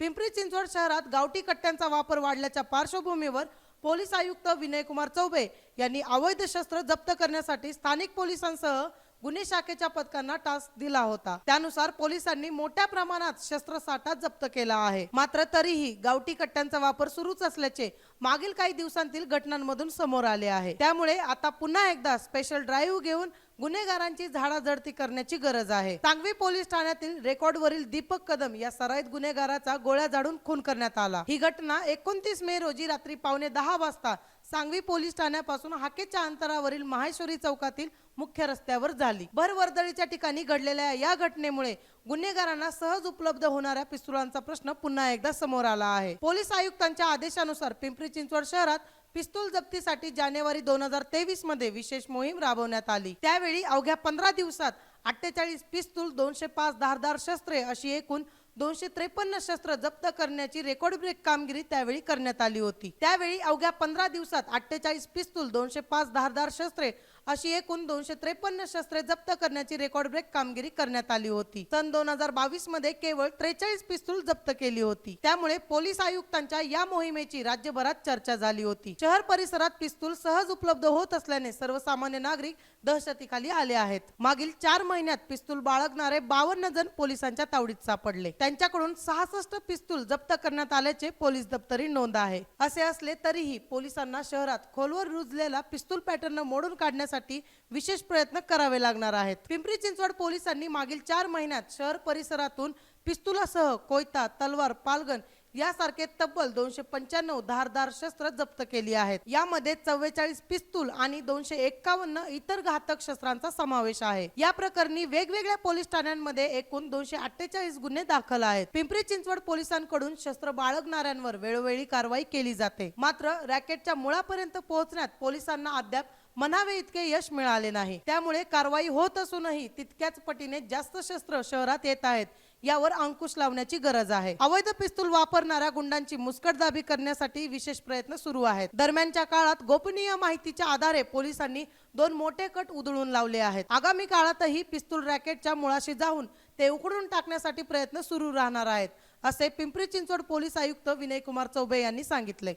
पिंपरी चिंचवड शहरात गावठी कट्ट्यांचा वापर वाढल्याच्या पार्श्वभूमीवर पोलीस आयुक्त विनयकुमार चौबे यांनी अवैध शस्त्र जप्त करण्यासाठी स्थानिक पोलिसांसह गुन्हे शाखेच्या पथकांना टास्क दिला होता. त्यानुसार पोलिसांनी मोठ्या प्रमाणात शस्त्रसाठा जप्त केला आहे. मात्र तरीही गावठी कट्ट्यांचा वापर सुरूच असल्याचे मागील काही दिवसांतील घटनांमधून समोर आले आहे. त्यामुळे आता पुन्हा एकदा स्पेशल ड्राईव्ह घेऊन गुन्हेगारांची झाडाझडती करण्याची गरज आहे. सांगवी पोलीस ठाण्यातील रेकॉर्डवरील दीपक कदम या सराईत गुन्हेगाराचा गोळ्या झाडून खून करण्यात आला. ही घटना एकोणतीस मे रोजी रात्री पावणे दहा वाजता सांगवी पोलीस ठाण्यापासून हाकेच्या अंतरावरील माहेश्वरी चौकातील मुख्य रस्त्यावर झाली. भरवर्दळीच्या ठिकाणी घडलेल्या या घटनेमुळे गुन्हेगारांना सहज उपलब्ध होणाऱ्या पिस्तुलांचा प्रश्न पुन्हा एकदा समोर आला आहे. पोलीस आयुक्तांच्या आदेशानुसार पिंपरी चिंचवड शहरात पिस्तूल जप्तीसाठी जानेवारी दोन हजार तेवीसमध्ये विशेष मोहीम राबवण्यात आली. त्यावेळी अवघ्या पंधरा दिवसात अठ्ठेचाळीस पिस्तूल दोनशे पाच धारदार शस्त्रे अशी एकूण दोनशे त्रेपन्न शस्त्र जप्त करण्याची रेकॉर्ड ब्रेक कामगिरी त्यावेळी करण्यात आली होती. त्यावेळी अवघ्या पंधरा दिवसात अठ्ठेचाळीस पिस्तूल दोनशे पाच धारदार शस्त्रे अशी एकूण दोनशे त्रेपन्न शस्त्रे जप्त करण्याची रेकॉर्ड ब्रेक कामगिरी करण्यात आली होती. सन दोन हजार बावीसमध्ये केवळ त्रेचाळीस पिस्तूल जप्त केली होती. त्यामुळे पोलीस आयुक्तांच्या या मोहिमेची राज्यभरात चर्चा झाली होती. शहर परिसरात पिस्तूल सहज उपलब्ध होत असल्याने सर्वसामान्य नागरिक दहशतीखाली आले आहेत. मागील चार महिन्यात पिस्तूल बाळगणारे बावन्न जण पोलिसांच्या तावडीत सापडले. त्यांच्याकडून सहासष्ट पिस्तूल जप्त करण्यात आल्याचे पोलीस दप्तरी नोंद आहे. असे असले तरीही पोलिसांना शहरात खोलवर रुजलेला पिस्तूल पॅटर्न मोडून काढण्यासाठी करण्यासाठी विशेष प्रयत्न करावे लागणार आहेत. पिंपरी चिंचवड पोलिसांनी मागील चार महिन्यात शहर परिसरातून पिस्तुलासह कोयता तलवार पालगन यासारखे तब्बल दोनशे पंच्याण्णव धारदार शस्त्र जप्त केली आहेत. यामध्ये चव्वेचाळीस पिस्तूल आणि दोनशे एक्कावन्न इतर घातक शस्त्रांचा समावेश आहे. या प्रकरणी वेगवेगळ्या पोलीस ठाण्यांमध्ये एकूण दोनशे अठ्ठेचाळीस गुन्हे दाखल आहेत. पिंपरी चिंचवड पोलिसांकडून शस्त्र बाळगणाऱ्यांवर वेळोवेळी कारवाई केली जाते. मात्र रॅकेटच्या मुळापर्यंत पोहोचण्यात पोलिसांना अद्याप म्हणावे इतके यश मिळाले नाही. त्यामुळे कारवाई होत असूनही तितक्याच पटीने जास्त शस्त्र शहरात येत आहेत यावर अंकुश लावण्याची गरज आहे. अवैध पिस्तूल वापरणाऱ्या गुंडांची मुस्कटदाबी करण्यासाठी विशेष प्रयत्न सुरू आहेत. दरम्यानच्या काळात गोपनीय माहितीच्या आधारे पोलिसांनी दोन मोठे कट उधळून लावले आहेत. आगामी काळातही पिस्तूल रॅकेटच्या मुळाशी जाऊन ते उकडून टाकण्यासाठी प्रयत्न सुरू राहणार आहेत असे पिंपरी चिंचवड पोलीस आयुक्त विनयकुमार चौबे यांनी सांगितले.